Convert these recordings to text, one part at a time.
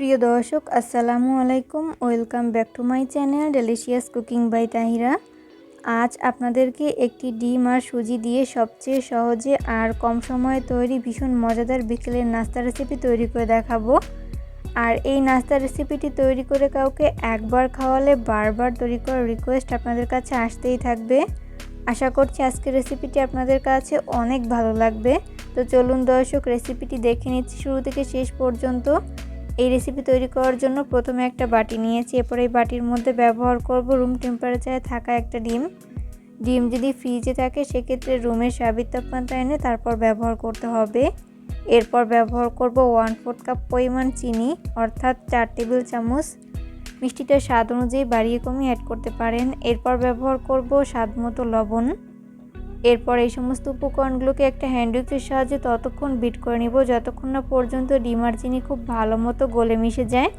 প্রিয় দর্শক, আসসালামু আলাইকুম। Welcome back to my channel delicious cooking by Tahira. আজ আপনাদেরকে একটি ডিম আর সুজি দিয়ে সবচেয়ে সহজে আর কম সময়ে তৈরি ভীষণ মজাদার বিকেলের নাস্তা রেসিপি তৈরি করে দেখাবো। আর এই নাস্তা রেসিপিটি তৈরি করে কাউকে একবার খাওয়ালে বারবার তৈরি করার রিকোয়েস্ট আপনাদের কাছে আসতেই থাকবে। আশা করছি আজকের রেসিপিটি আপনাদের কাছে অনেক ভালো লাগবে। তো চলুন দর্শক রেসিপিটি দেখে নিচ্ছি শুরু থেকে শেষ পর্যন্ত। এই রেসিপি তৈরি করার জন্য প্রথমে একটা বাটি নিয়েছি, এরপর এই বাটির মধ্যে ব্যবহার করব রুম টেম্পারেচারে থাকা একটা ডিম। ডিম যদি ফ্রিজে থাকে, সেক্ষেত্রে রুমের স্বাভাবিক তাপমাত্রা এনে তারপর ব্যবহার করতে হবে। এরপর ব্যবহার করব ওয়ান ফোর্থ কাপ পরিমাণ চিনি, অর্থাৎ চার টেবিল চামচ। মিষ্টিটা স্বাদ অনুযায়ী বাড়িয়ে কমিয়ে অ্যাড করতে পারেন। এরপর ব্যবহার করব স্বাদ মতো লবণ। এরপর এই সমস্ত উপকরণগুলোকে একটা হ্যান্ডউইচের সাহায্যে ততক্ষণ বিট করে নিব, যতক্ষণ না পর্যন্ত ডিমার চিনি খুব ভালো মতো গলে মিশে যায়।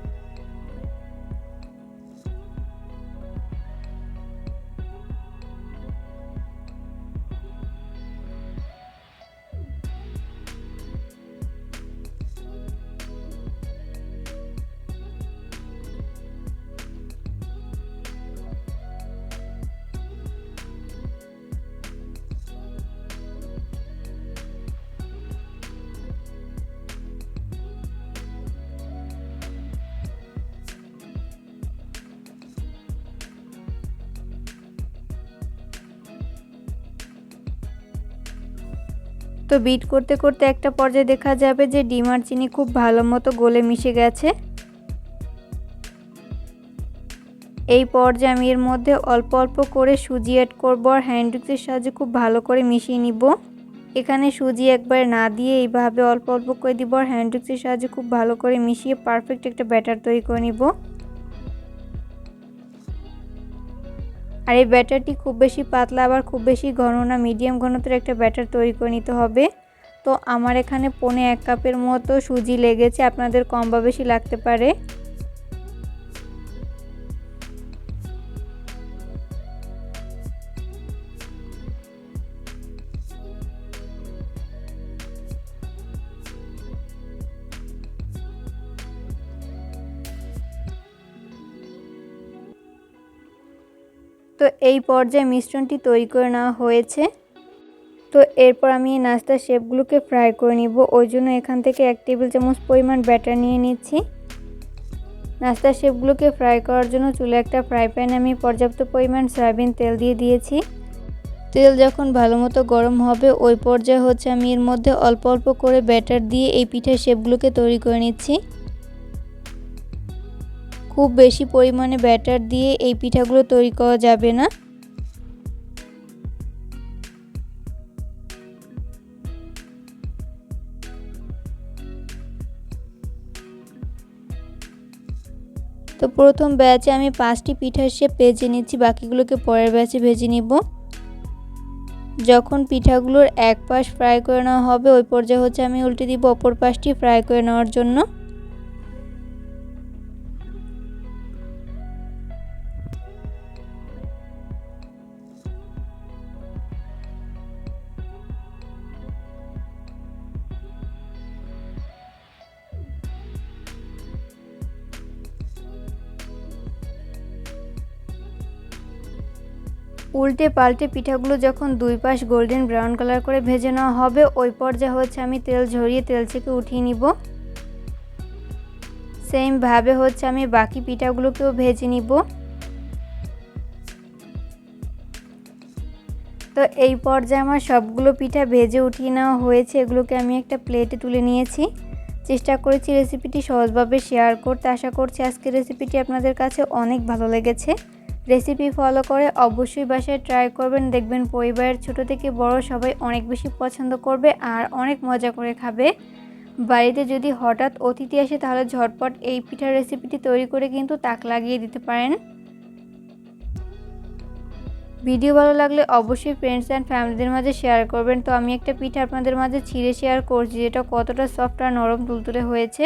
তো বিট করতে করতে একটা পর্যায়ে দেখা যাবে যে ডিম আর চিনি খুব ভালো মতো গলে মিশে গেছে। এই পর্যায়ে আমি এর মধ্যে অল্প অল্প করে সুজি অ্যাড করব আর হ্যান্ডউইচের সাহায্যে খুব ভালো করে মিশিয়ে নিব। এখানে সুজি একবার না দিয়ে এইভাবে অল্প অল্প করে দিব আর হ্যান্ডউইচের সাহায্যে খুব ভালো করে মিশিয়ে পারফেক্ট একটা ব্যাটার তৈরি করে নিব। আর এই ব্যাটারটি খুব বেশি পাতলা, আবার খুব বেশি ঘন না মিডিয়াম ঘনত্বের একটা ব্যাটার তৈরি করে নিতে হবে। তো আমার এখানে পনে এক কাপের মতো সুজি লেগেছে, আপনাদের কম বা বেশি লাগতে পারে। তো এই পর্যায়ে মিশ্রণটি তৈরি করে নেওয়া হয়েছে। তো এরপর আমি এই নাস্তার শেপগুলোকে ফ্রাই করে নিব। ওই জন্য এখান থেকে এক টেবিল চামচ পরিমাণ ব্যাটার নিয়ে নিচ্ছি। নাস্তার শেপগুলোকে ফ্রাই করার জন্য চুলে একটা ফ্রাই প্যানে আমি পর্যাপ্ত পরিমাণ সয়াবিন তেল দিয়ে দিয়েছি। তেল যখন ভালো মতো গরম হবে, ওই পর্যায়ে হচ্ছে আমি এর মধ্যে অল্প অল্প করে ব্যাটার দিয়ে এই পিঠের শেপগুলোকে তৈরি করে নিচ্ছি। খুব বেশি পরিমাণে ব্যাটার দিয়ে এই পিঠাগুলো তৈরি করা যাবে না। তো প্রথম ব্যাচে আমি পাঁচটি পিঠার শেপ ভেজে নিচ্ছি, বাকিগুলোকে পরের ব্যাচে ভেজে নিব। যখন পিঠাগুলোর এক পাশ ফ্রাই করে নেওয়া হবে, ওই পর্যায়ে হচ্ছে আমি উল্টে দিব অপর পাশটি ফ্রাই করে নেওয়ার জন্য। উল্টে পাল্টে পিঠাগুলো যখন দুই পাশ গোল্ডেন ব্রাউন কালার করে ভেজে নেওয়া হবে, ওই পর্যায়ে হচ্ছে আমি তেল ঝরিয়ে তেল থেকে উঠিয়ে নিব। সেমভাবে হচ্ছে আমি বাকি পিঠাগুলোকেও ভেজে নিব। তো এই পর্যায়ে আমার সবগুলো পিঠা ভেজে উঠিয়ে নেওয়া হয়েছে, এগুলোকে আমি একটা প্লেটে তুলে নিয়েছি। চেষ্টা করেছি রেসিপিটি সহজভাবে শেয়ার করতে, আশা করছি আজকের রেসিপিটি আপনাদের কাছে অনেক ভালো লেগেছে। রেসিপি ফলো করে অবশ্যই বাসায় ট্রাই করবেন। দেখবেন পরিবারের ছোট থেকে বড় সবাই অনেক বেশি পছন্দ করবে আর অনেক মজা করে খাবে। বাড়িতে যদি হঠাৎ অতিথি আসে তাহলে ঝটপট এই পিঠার রেসিপিটি তৈরি করে কিন্তু তাক লাগিয়ে দিতে পারেন। ভিডিও ভালো লাগলে অবশ্যই ফ্রেন্ডস অ্যান্ড ফ্যামিলিদের মাঝে শেয়ার করবেন। তো আমি একটা পিঠা আপনাদের মাঝে ছিঁড়ে শেয়ার করছি যেটা কতটা সফট আর নরম তুলতুলে হয়েছে।